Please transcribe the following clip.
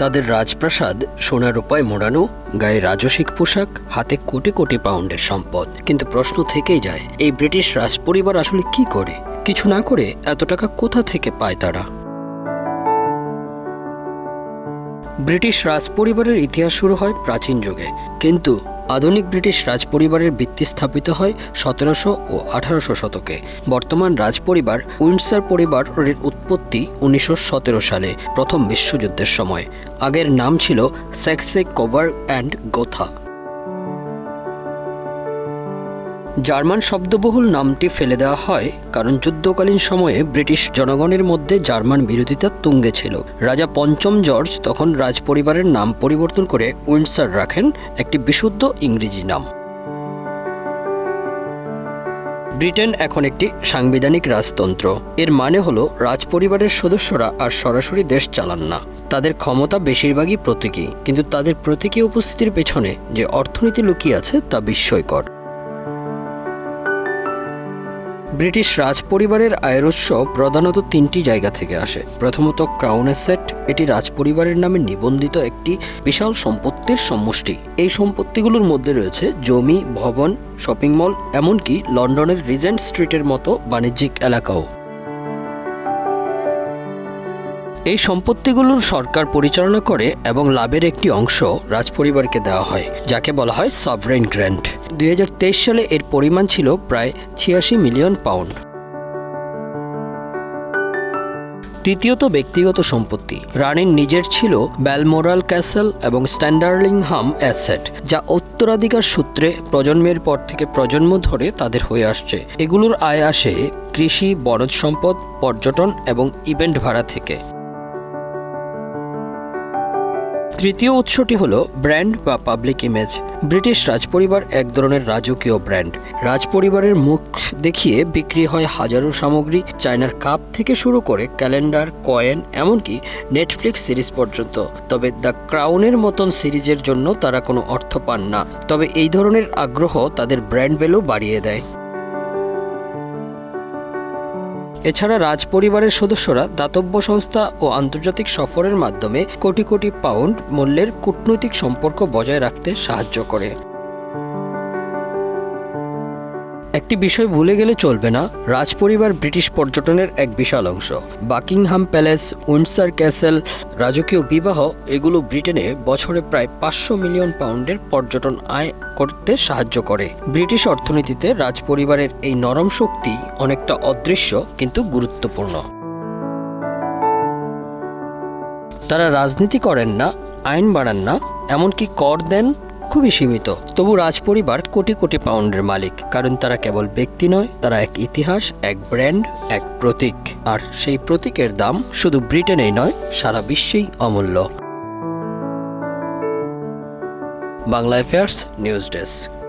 তাদের রাজপ্রাসাদ, সোনার উপায় মোড়ানো, গায়ে রাজসিক পোশাক, হাতে কোটি কোটি পাউন্ডের সম্পদ। কিন্তু প্রশ্ন থেকেই যায়, এই ব্রিটিশ রাজপরিবার আসলে কি করে? কিছু না করে এত টাকা কোথা থেকে পায় তারা? ব্রিটিশ রাজপরিবারের ইতিহাস শুরু হয় প্রাচীন যুগে। কিন্তু আধুনিক ব্রিটিশ রাজপরিবারের ভিত্তি স্থাপিত হয় সতেরোশো ও আঠারোশো শতকে। বর্তমান রাজপরিবার উইন্ডসার পরিবারের উৎপত্তি উনিশশো সতেরো সালে, প্রথম বিশ্বযুদ্ধের সময়। আগের নাম ছিল Saxe Coburg and Gotha. German শব্দবহুল নামটি ফেলে দেওয়া হয় কারণ যুদ্ধকালীন সময়ে ব্রিটিশ জনগণের মধ্যে জার্মান বিরোধিতা তুঙ্গে ছিল। রাজা পঞ্চম জর্জ তখন রাজপরিবারের নাম পরিবর্তন করে উইন্ডসার রাখেন, একটি বিশুদ্ধ ইংরেজি নাম। ব্রিটেন এখন একটি সাংবিধানিক রাজতন্ত্র। এর মানে হলো রাজপরিবারের সদস্যরা আর সরাসরি দেশ চালান না। তাদের ক্ষমতা বেশিরভাগই প্রতীকী, কিন্তু তাদের প্রতীকী উপস্থিতির পেছনে যে অর্থনীতি লুকিয়ে আছে তা বিস্ময়কর। ব্রিটিশ রাজ পরিবারের আয়ের উৎস প্রধানত তিনটি জায়গা থেকে আসে। প্রথমত ক্রাউন এসেট এটি রাজ পরিবারের নামে নিবন্ধিত একটি বিশাল সম্পত্তির সমষ্টি এই সম্পত্তিগুলোর মধ্যে রয়েছে জমি, ভবন, শপিং মল, এমনকি লন্ডনের রিজেন্ট স্ট্রিটের মতো বাণিজ্যিক এলাকাও। এই সম্পত্তিগুলোর সরকার পরিচালনা করে এবং লাভের একটি অংশ রাজপরিবারকে দেওয়া হয়, যাকে বলা হয় সভরেন গ্র্যান্ট দুই সালে এর পরিমাণ ছিল প্রায় ছিয়াশি মিলিয়ন পাউন্ড। তৃতীয়ত ব্যক্তিগত সম্পত্তি। রানীর নিজের ছিল ব্যালমোরাল ক্যাসেল এবং স্ট্যান্ডার্লিংহাম অ্যাসেট, যা উত্তরাধিকার সূত্রে প্রজন্মের পর থেকে প্রজন্ম ধরে তাদের হয়ে আসছে। এগুলোর আয় আসে কৃষি, বনজ সম্পদ, পর্যটন এবং ইভেন্ট ভাড়া থেকে। তৃতীয় উৎসটি হল ব্র্যান্ড বা পাবলিক ইমেজ। ব্রিটিশ রাজপরিবার এক ধরনের রাজকীয় ব্র্যান্ড। রাজপরিবারের মুখ দেখিয়ে বিক্রি হয় হাজারো সামগ্রী চায়নার কাপ থেকে শুরু করে ক্যালেন্ডার, কয়েন, এমনকি নেটফ্লিক্স সিরিজ পর্যন্ত। তবে দ্য ক্রাউনের মতন সিরিজের জন্য তারা কোনো অর্থ পান না। তবে এই ধরনের আগ্রহ তাদের ব্র্যান্ড ভ্যালু বাড়িয়ে দেয়। এছাড়া রাজপরিবারের সদস্যরা দাতব্য সংস্থা ও আন্তর্জাতিক সফরের মাধ্যমে কোটি কোটি পাউন্ড মূল্যের কূটনৈতিক সম্পর্ক বজায় রাখতে সাহায্য করে। একটি বিষয় ভুলে গেলে চলবে না, রাজপরিবার ব্রিটিশ পর্যটনের এক বিশাল অংশ। বাকিংহাম প্যালেস, উইন্ডসার ক্যাসেল, রাজকীয় বিবাহ, এগুলো ব্রিটেনে বছরে প্রায় পাঁচশো মিলিয়ন পাউন্ডের পর্যটন আয় করতে সাহায্য করে। ব্রিটিশ অর্থনীতিতে রাজপরিবারের এই নরম শক্তি অনেকটা অদৃশ্য, কিন্তু গুরুত্বপূর্ণ। তারা রাজনীতি করেন না, আইন বাড়ান না, এমনকি কর দেন খুবই সীমিত। তবু রাজপরিবার কোটি কোটি পাউন্ডের মালিক, কারণ তারা কেবল ব্যক্তি নয়, তারা এক ইতিহাস, এক ব্র্যান্ড, এক প্রতীক। আর সেই প্রতীকের দাম শুধু ব্রিটেনেই নয়, সারা বিশ্বেই অমূল্য। Bangla affairs news desk